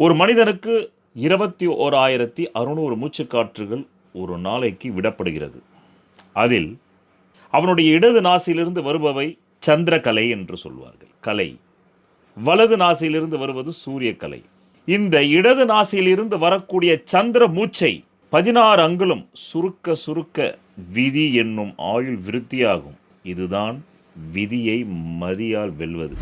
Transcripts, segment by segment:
ஒரு மனிதனுக்கு இருபத்தி ஓராயிரத்தி அறுநூறு மூச்சுக்காற்றுகள் ஒரு நாளைக்கு விடப்படுகிறது. அதில் அவனுடைய இடது நாசியிலிருந்து வருபவை சந்திரகலை என்று சொல்வார்கள். கலை. வலது நாசியிலிருந்து வருவது சூரியக்கலை இந்த இடது நாசியிலிருந்து வரக்கூடிய சந்திர மூச்சை பதினாறு அங்குலம் சுருக்க சுருக்க விதி என்னும் ஆயுள் விருத்தியாகும். இதுதான் விதியை மதியால் வெல்வது.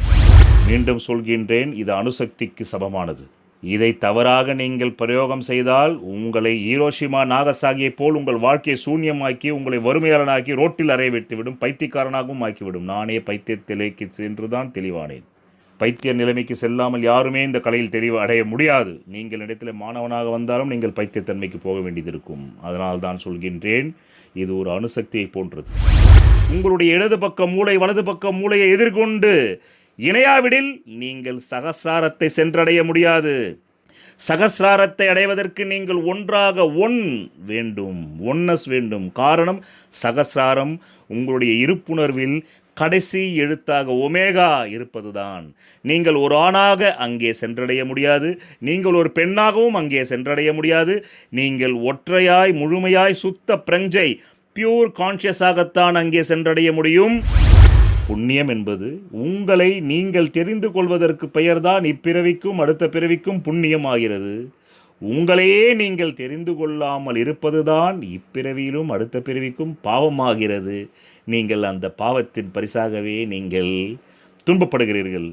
மீண்டும் சொல்கின்றேன் இது அணுசக்திக்கு சமமானது. இதை தவறாக நீங்கள் பிரயோகம் செய்தால் உங்களை ஈரோஷிமா நாகசாகியை போல் உங்கள் வாழ்க்கையை சூன்யமாக்கி உங்களை வறுமையாளனாக்கி ரோட்டில் அறைவித்துவிடும் பைத்தியக்காரனாகவும் ஆக்கிவிடும். நானே பைத்தியத்திலேக்கு சென்றுதான் தெளிவானேன். பைத்திய நிலைமைக்கு செல்லாமல் யாருமே இந்த கலையில் தெரிவு அடைய முடியாது. நீங்கள் இடத்தில் மாணவனாக வந்தாலும் நீங்கள் பைத்தியத்தன்மைக்கு போக வேண்டியதிருக்கும். அதனால் தான் சொல்கின்றேன் இது ஒரு அணுசக்தியை போன்றது. உங்களுடைய இடது பக்க மூளை வலது பக்க மூளையை எதிர்கொண்டு இணையாவிடில் நீங்கள் சகசாரத்தை சென்றடைய முடியாது. சகசிராரத்தை அடைவதற்கு நீங்கள் ஒன்றாக ஒன் வேண்டும் ஒன்னஸ் வேண்டும். காரணம் சகசிராரம் உங்களுடைய இருப்புணர்வில் கடைசி எழுத்தாக ஒமேகா இருப்பதுதான். நீங்கள் ஒரு ஆணாக அங்கே சென்றடைய முடியாது. நீங்கள் ஒரு பெண்ணாகவும் அங்கே சென்றடைய முடியாது. நீங்கள் ஒற்றையாய் முழுமையாய் சுத்த பிரஞ்சை பியூர் கான்ஷியஸாகத்தான் அங்கே சென்றடைய முடியும். புண்ணியம் என்பது உங்களை நீங்கள் தெரிந்து கொள்வதற்கு பெயர்தான் இப்பிறவிக்கும் அடுத்த பிறவிக்கும் புண்ணியம் ஆகிறது உங்களையே நீங்கள் தெரிந்து கொள்ளாமல் இருப்பதுதான் இப்பிறவியிலும் அடுத்த பிறவிக்கும் பாவமாகிறது. நீங்கள் அந்த பாவத்தின் பரிசாகவே நீங்கள் துன்பப்படுகிறீர்கள்.